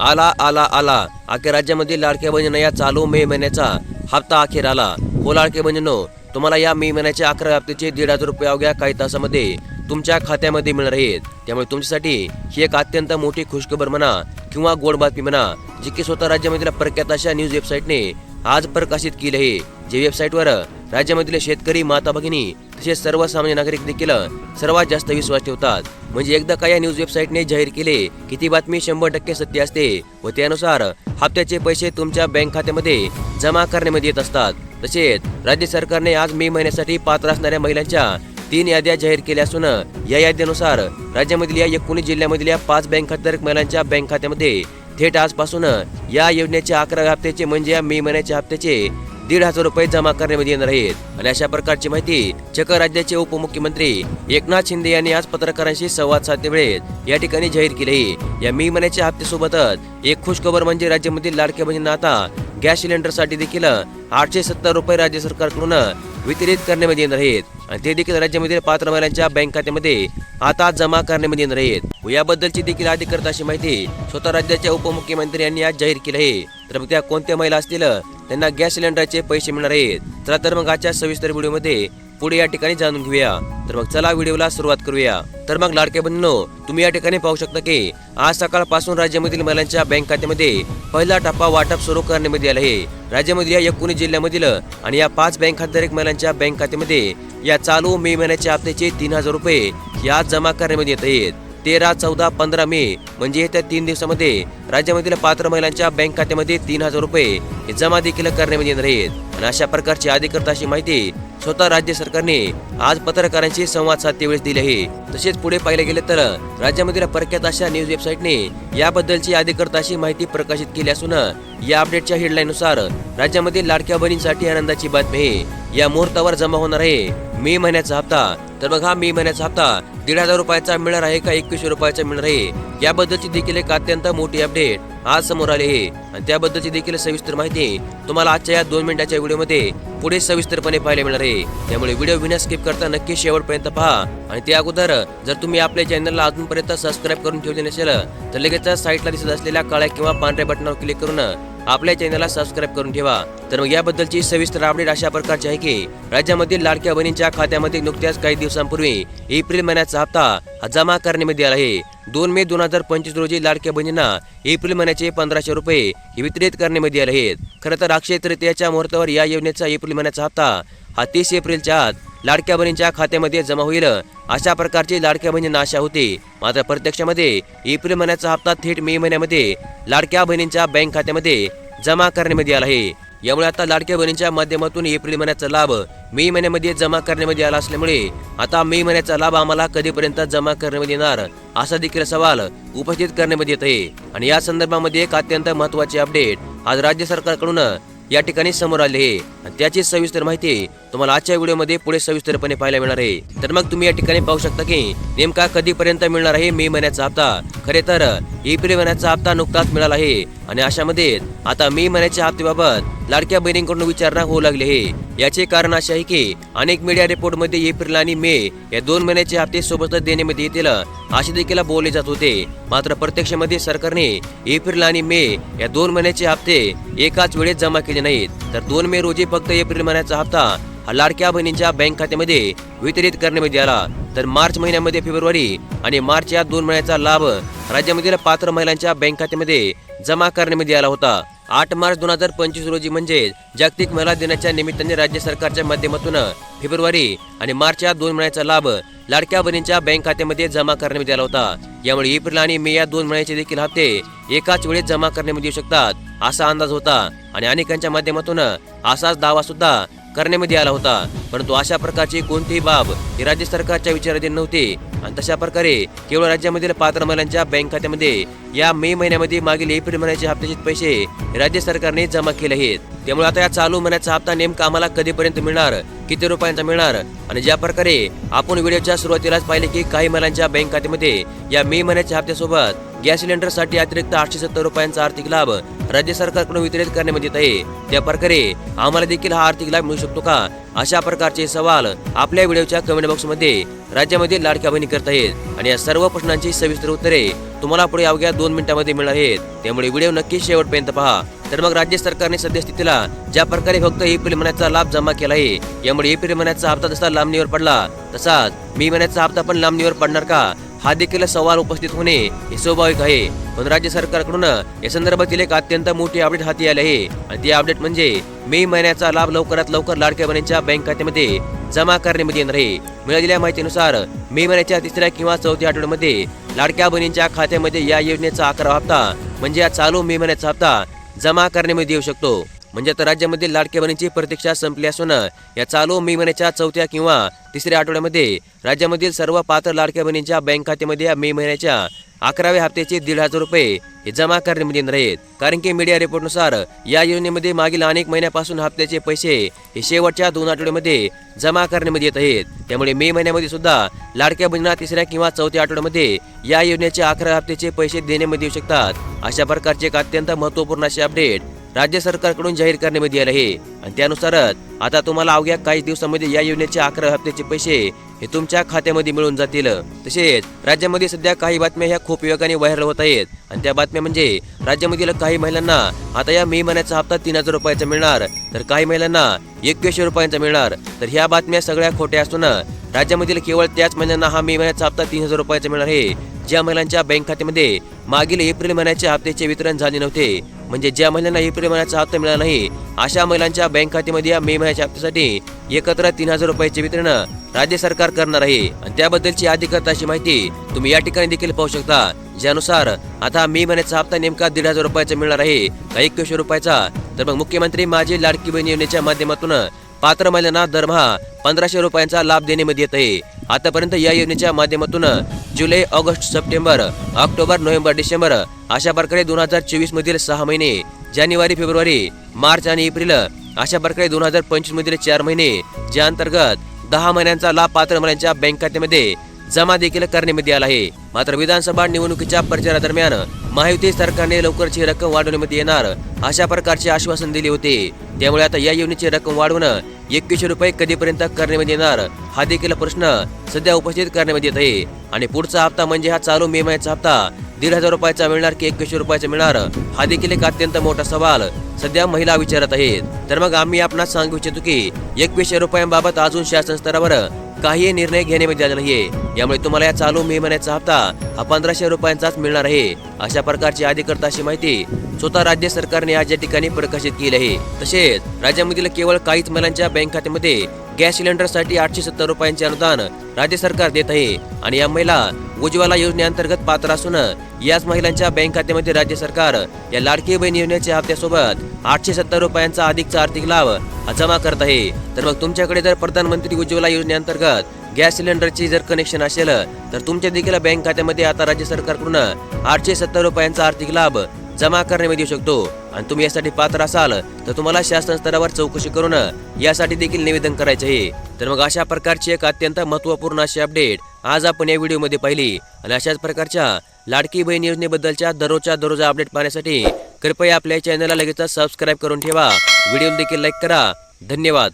आला आला आला. अखेर राज्यामधील लाडक्या बहिणींना या चालू मे महिन्याचा हप्ता अखेर आला. हो लाडके बहिणींनो तुम्हाला या मे महिन्याच्या अकरा हप्त्याचे दीड हजार रुपये अवघ्या काही तासामध्ये तुमच्या खात्यामध्ये मिळणार आहेत. त्यामुळे तुमच्यासाठी ही एक अत्यंत मोठी खुशखबर म्हणा किंवा गोड बातमी म्हणा जी की स्वतः राज्यामधील प्रख्यात अशा न्यूज वेबसाईटने आज प्रकाशित केली आहे. जे वेबसाईटवर राज्यामधील शेतकरी माता भगिनी तसेच सर्वसामान्य नागरिक देखील सर्वात जास्त विश्वास ठेवतात. म्हणजे एकदा का या न्यूज वेबसाईटने जाहीर केले की ती बातमी शंभर टक्के सत्य असते व त्यानुसार हप्त्याचे पैसे तुमच्या बँक खात्यामध्ये जमा करण्यामध्ये येत असतात. तसेच राज्य सरकारने आज मे महिन्यासाठी पात्र असणाऱ्या महिलांच्या तीन याद्या जाहीर केल्या असून या याद्यानुसार राज्यामधील या एकोणीस जिल्ह्यामधील या पाच बँक खातेधारक महिलांच्या बँक खात्यामध्ये थेट आजपासून या योजनेच्या अकरा हप्त्याचे म्हणजे या मे महिन्याच्या हप्त्याचे दीड हजार रुपये जमा करण्यामध्ये येणार आहेत. आणि अशा प्रकारची माहिती चक राज्याचे उपमुख्यमंत्री एकनाथ शिंदे यांनी आज पत्रकारांशी संवाद साधते वेळेत या ठिकाणी जाहीर केले या मे महिन्याच्या हप्त्यासोबतच एक खुश खबर म्हणजे राज्यामधील लाडक्या बहिणींना आता गॅस सिलेंडरसाठी देखील आठशे सत्तर रुपये राज्य सरकारकडून वितरित करण्यामध्ये येणार आहेत. आणि ते देखील राज्यामधील पात्र महिलांच्या बँक खात्यामध्ये आता जमा करण्यामध्ये येणार आहेत. याबद्दलची देखील अधिकृत अशी माहिती स्वतः राज्याच्या उपमुख्यमंत्री यांनी आज जाहीर केली आहे. तर मग त्या कोणत्या महिला असतील त्यांना गॅस सिलेंडरचे पैसे मिळणार आहेत. चला तर मग आजच्या सविस्तर व्हिडिओमध्ये पुढे या ठिकाणी जाणून घेऊया. तर मग चला व्हिडिओला सुरुवात करूया. तर मग लाडके बंधनो तुम्ही या ठिकाणी पाहू शकता की आज सकाळपासून राज्यामधील महिलांच्या बँक खात्यामध्ये पहिला टप्पा वाटप सुरू करण्यामध्ये आला आहे. राज्यामधील या एकोणीस जिल्ह्यामधील आणि या पाच बँक खातेधारक महिलांच्या बँक खात्यामध्ये या चालू मे महिन्याच्या हप्त्याचे तीन हजार रुपये यात जमा करण्यामध्ये येत आहेत. तेरा चौदा पंधरा मे म्हणजे येत्या तीन दिवसामध्ये राज्यामधील पात्र महिलांच्या बँक खात्यामध्ये तीन हजार रुपये हे जमा देखील करण्यामध्ये येणार आहेत. आणि अशा प्रकारची अधिकृत अशी माहिती स्वतः राज्य सरकारने आज पत्रकारांशी संवाद साधते वेळेस दिली आहे. तसेच पुढे पाहिलं गेलं तर राज्यामधील प्रख्यात अशा न्यूज वेबसाईटने याबद्दलची अधिकृत अशी माहिती प्रकाशित केली असून या अपडेटच्या हेडलाईननुसार राज्यामधील लाडक्या बहिणींसाठी आनंदाची बातमी आहे. या मुहूर्तावर जमा होणार आहे. मे महिन्याचा हप्ता. तर बघा मे महिन्याचा हप्ता दीड हजार रुपयाचा मिळणार आहे का एकवीसशे रुपयाचा मिळणार आहे? याबद्दलची देखील एक अत्यंत मोठी अपडेट आज समोर आली आहे. आणि त्याबद्दलची देखील सविस्तर माहिती तुम्हाला आजच्या या दोन मिनिटाच्या व्हिडिओमध्ये पुढे सविस्तरपणे पाहायला मिळणार आहे. त्यामुळे व्हिडिओ विना स्किप करता नक्की शेवटपर्यंत पहा. आणि त्या अगोदर जर तुम्ही आपल्या चॅनलला अजूनपर्यंत सबस्क्राईब करून ठेवले नसेल तर लगेच साईटला दिसत असलेल्या काळ्या किंवा पांढऱ्या बटनावर क्लिक करून आपल्या चॅनलला सबस्क्राईब करून ठेवा. तर मग याबद्दलची सविस्तर अपडेट अशा प्रकारची आहे की राज्यामधील लाडक्या बहिणींच्या खात्यामध्ये नुकत्याच काही दिवसांपूर्वी एप्रिल महिन्याचा हप्ता जमा करण्यामध्ये आला आहे. दोन मे दोन हजार पंचवीस रोजी लाडक्या बहिणींना एप्रिल महिन्याचे पंधराशे रुपये वितरित करण्यामध्ये आले आहेत. खरं तर अक्षय तृतीयाच्या मुहूर्तावर या योजनेचा एप्रिल महिन्याचा हप्ता हा तीस एप्रिलच्या आत लाडक्या बहिणींच्या खात्यामध्ये जमा होईल. अशा प्रकारची लाडक्या बहिणींना आशा होती. मात्र प्रत्यक्षामध्ये एप्रिल महिन्याचा हप्ता थेट मे महिन्यामध्ये लाडक्या बहिणींच्या बँक खात्यामध्ये जमा करण्यामध्ये आला आहे. यामुळे आता लाडक्या बहिणींच्या माध्यमातून एप्रिल महिन्याचा लाभ मे महिन्यामध्ये जमा करण्यामध्ये आला असल्यामुळे आता मे महिन्याचा लाभ आम्हाला कधीपर्यंत जमा करण्यामध्ये येणार असा देखील सवाल उपस्थित करण्यामध्ये येत आहे. आणि या संदर्भामध्ये एक अत्यंत महत्वाची अपडेट आज राज्य सरकारकडून या ठिकाणी समोर आले आहे आणि त्याची सविस्तर माहिती तुम्हाला आजच्या व्हिडिओमध्ये पुढे सविस्तरपणे पाहायला मिळणार आहे. तर मग तुम्ही या ठिकाणी पाहू शकता की नेमका कधीपर्यंत मिळणार आहे मे महिन्याचा हप्ता? खरे तर एप्रिल महिन्याचा हप्ता नुकताच मिळाला आहे. आणि अशामध्ये आता मे महिन्याच्या हप्त्याबाबत लाडक्या बहिणींकडून विचारणा होऊ लागली आहे. याचे कारण असे आहे की अनेक मीडिया रिपोर्टमध्ये एप्रिल आणि मे या दोन महिन्याचे हप्ते सोबतच देण्यामध्ये येतील असे देखील बोलले जात होते. मात्र प्रत्यक्षमध्ये सरकारने एप्रिल आणि मे या दोन महिन्याचे हप्ते एकाच वेळेत जमा केले नाहीत. तर दोन मे रोजी फक्त एप्रिल महिन्याचा हप्ता हा लाडक्या बहिणींच्या बँक खात्यामध्ये वितरित करण्यामध्ये आला. तर मार्च महिन्यामध्ये फेब्रुवारी आणि मार्च या दोन महिन्याचा लाभ राज्यामधील पात्र महिलांच्या बँक खात्यामध्ये जमा करण्यामध्ये आला होता. आठ मार्च दोन हजार पंचवीस रोजी म्हणजे जागतिक महिला दिनाच्या निमित्ताने राज्य सरकारच्या माध्यमातून फेब्रुवारी आणि मार्च या दोन महिन्याचा लाभ लाडक्या बहिणींच्या बँक खात्यामध्ये जमा करण्यात आला होता. यामुळे एप्रिल आणि मे या दोन महिन्याचे देखील हप्ते एकाच वेळेत जमा करण्यामध्ये येऊ शकतात असा अंदाज होता आणि अनेकांच्या माध्यमातून असाच दावा सुद्धा करण्यामध्ये आला होता. परंतु अशा प्रकारची कोणतीही बाब ही राज्य सरकारच्या विचाराधीन नव्हती आणि तशा प्रकारे केवळ राज्यामधील पात्र महिलांच्या बँक खात्यामध्ये या मे महिन्यामध्ये मागील एप्रिल महिन्याचे हप्त्याचे पैसे राज्य सरकारने जमा केले आहेत. त्यामुळे आता या चालू महिन्याचा हप्ता नेमका आम्हाला कधीपर्यंत मिळणार किती रुपयांचा मिळणार आणि ज्या प्रकारे आपण व्हिडिओच्या सुरुवातीलाच पाहिले की काही महिलांच्या बँक खात्यामध्ये या मे महिन्याच्या हप्त्यासोबत गॅस सिलेंडरसाठी अतिरिक्त आठशे सत्तर रुपयांचा आर्थिक लाभ राज्य सरकारकडून वितरित करण्यामध्ये येत आहे. त्या प्रकारे आम्हाला देखील हा आर्थिक लाभ मिळू शकतो का? अशा प्रकारचे सवाल आपल्या व्हिडिओच्या कमेंट बॉक्समध्ये राज्यामध्ये लाडक्या बहिणी करत आहेत. आणि या सर्व प्रश्नांची सविस्तर उत्तरे तुम्हाला पुढे अवघ्या दोन मिनिटांमध्ये मिळणार आहेत त्यामुळे व्हिडिओ नक्की शेवटपर्यंत पहा. तर मग राज्य सरकारने सद्यस्थितीला ज्या प्रकारे फक्त एप्रिल महिन्याचा लाभ जमा केला आहे यामुळे एप्रिल महिन्याचा हप्ता जसा लांबणीवर पडला तसाच मे महिन्याचा हप्ता पण लांबणीवर पडणार का? हा देखील सवाल उपस्थित होणे हे स्वाभाविक आहे. पण राज्य सरकारकडून या संदर्भातील एक अत्यंत मोठी अपडेट हाती आली आहे. आणि ती अपडेट म्हणजे मे महिन्याचा लाभ लवकरात लवकर लाडक्या बहिणीच्या बँक खात्यामध्ये जमा करण्यामध्ये येणार आहे. मिळालेल्या माहितीनुसार मे महिन्याच्या तिसऱ्या किंवा चौथ्या आठवड्यामध्ये लाडक्या बहिणींच्या खात्यामध्ये या योजनेचा अकरा हप्ता म्हणजे या चालू मे महिन्याचा हप्ता जमा करण्यामध्ये येऊ शकतो. म्हणजे आता राज्यामध्ये लाडक्या प्रतीक्षा संपली असून या चालू मे महिन्याच्या चौथ्या किंवा तिसऱ्या आठवड्यामध्ये राज्यामधील सर्व पात्र लाडक्या बहिणींच्या बँक खात्यामध्ये या मे महिन्याच्या अकराव्या हप्त्याचे दीड हजार रुपये हे जमा करण्यामध्ये येणार आहेत. कारण की मीडिया रिपोर्टनुसार या योजनेमध्ये मागील अनेक महिन्यापासून हप्त्याचे पैसे हे शेवटच्या दोन आठवड्यामध्ये जमा करण्यामध्ये येत आहेत. त्यामुळे मे महिन्यामध्ये सुद्धा लाडक्या बहिणींना तिसऱ्या किंवा चौथ्या आठवड्यामध्ये या योजनेचे अकरा हप्त्याचे पैसे देण्यामध्ये येऊ शकतात. अशा प्रकारचे एक अत्यंत महत्त्वपूर्ण असे अपडेट राज्य सरकारकडून जाहीर करण्यामध्ये आले आहे आणि त्यानुसारच आता तुम्हाला अवघ्या काही दिवसांमध्ये या योजनेचे अकरा हप्त्याचे पैसे हे तुमच्या खात्यामध्ये मिळून जातील. तसेच राज्यामध्ये सध्या काही बातम्या ह्या खूप वेगाने व्हायरल होत आहेत. आणि त्या बातम्या म्हणजे राज्यामधील काही महिलांना आता या मे महिन्याचा हप्ता तीन हजार रुपयाचा मिळणार. तर काही महिलांना एकवीसशे रुपयांचा मिळणार. तर ह्या बातम्या सगळ्या खोट्या असून राज्यामधील केवळ त्याच महिलांना हा मे महिन्याचा हप्ता तीन हजार रुपयाचा मिळणार आहे. ज्या महिलांच्या बँक खात्यामध्ये मागील एप्रिल महिन्याच्या हप्त्याचे वितरण झाले नव्हते. म्हणजे ज्या महिलांना एप्रिल महिन्याचा हप्ता मिळाला नाही अशा महिलांच्या बँक खात्यामध्ये या मे महिन्याच्या हप्त्यासाठी एकत्र तीन हजार रुपयाचे वितरण राज्य सरकार करणार आहे. आणि त्याबद्दलची अधिकृत अशी माहिती तुम्ही या ठिकाणी देखील पाहू शकता. ज्यानुसार आता मे महिन्याचा हप्ता नेमका दीड हजार रुपयाचा मिळणार आहे का एकवीसशे रुपयाचा? तर मग मुख्यमंत्री माझी लाडकी बहीण योजनेच्या माध्यमातून पात्र महिलांना दरमहा पंधराशे रुपयांचा लाभ देण्यामध्ये येत आहे. आतापर्यंत या योजनेच्या माध्यमातून जुलै August September October November December अशा प्रकारे दोन हजार चोवीस मधील सहा महिने जानेवारी फेब्रुवारी मार्च आणि एप्रिल अशा प्रकारे दोन हजार पंचवीस मधील चार महिने ज्या अंतर्गत दहा महिन्यांचा लाभ पात्र महिलांच्या बँक खात्यामध्ये जमा देखील करण्यामध्ये आला आहे. मात्र विधानसभा निवडणुकीच्या प्रचारादरम्यान महायुती सरकारने लवकरची रक्कम वाढवण्यामध्ये येणार अशा प्रकारचे आश्वासन दिले होते. त्यामुळे आता या योजनेची रक्कम वाढवून एकवीसशे रुपये कधीपर्यंत करण्यामध्ये येणार हा देखील प्रश्न सध्या उपस्थित करण्यामध्ये येत आहे. आणि पुढचा हप्ता म्हणजे हा चालू मे महिन्याचा हप्ता दीड हजार रुपयाचा मिळणार की एकवीसशे रुपयाचा मिळणार हा देखील एक अत्यंत मोठा सवाल सध्या महिला विचारत आहेत. तर मग आम्ही आपणास सांगू इच्छितो की एकवीसशे रुपयांबाबत अजून शासन स्तरावर काही निर्णय घेणे आला नाहीये. यामुळे तुम्हाला या चालू मे महिन्याचा हप्ता हा पंधराशे रुपयांचाच मिळणार आहे. अशा प्रकारची अधिकृत अशी माहिती स्वतः राज्य सरकारने आज या ठिकाणी प्रकाशित केली आहे तसेच राज्यामधील केवळ काहीच महिलांच्या बँक खात्यामध्ये गॅस सिलेंडरसाठी आठशे सत्तर रुपयांचे अनुदान राज्य सरकार देत आहे. आणि या महिला उज्ज्वला योजनेअंतर्गत पात्र असून याच महिलांच्या बँक खात्यामध्ये राज्य सरकार या लाडकी बहीण योजनेच्या हप्त्यासोबत आठशे सत्तर रुपयांचा अधिकचा आर्थिक लाभ जमा करत आहे. तर मग तुमच्याकडे जर प्रधानमंत्री उज्ज्वला योजनेअंतर्गत गॅस सिलेंडरची जर कनेक्शन असेल तर तुमच्या देखील बँक खात्यामध्ये आता राज्य सरकारकडून आठशे सत्तर रुपयांचा आर्थिक लाभ जमा करण्यामध्ये येऊ शकतो. आणि तुम्ही यासाठी पात्र असाल तर तुम्हाला शासन स्तरावर चौकशी करून यासाठी देखील निवेदन करायचे आहे. तर मग अशा प्रकारची एक अत्यंत महत्त्वपूर्ण अशी अपडेट आज आपण या व्हिडिओमध्ये पाहिली. आणि अशाच प्रकारच्या लाडकी बहीण योजनेबद्दलच्या दररोजच्या दररोज अपडेट पाहण्यासाठी कृपया आपल्या चॅनलला लगेच सबस्क्राईब करून ठेवा. व्हिडिओ देखील लाईक करा. धन्यवाद.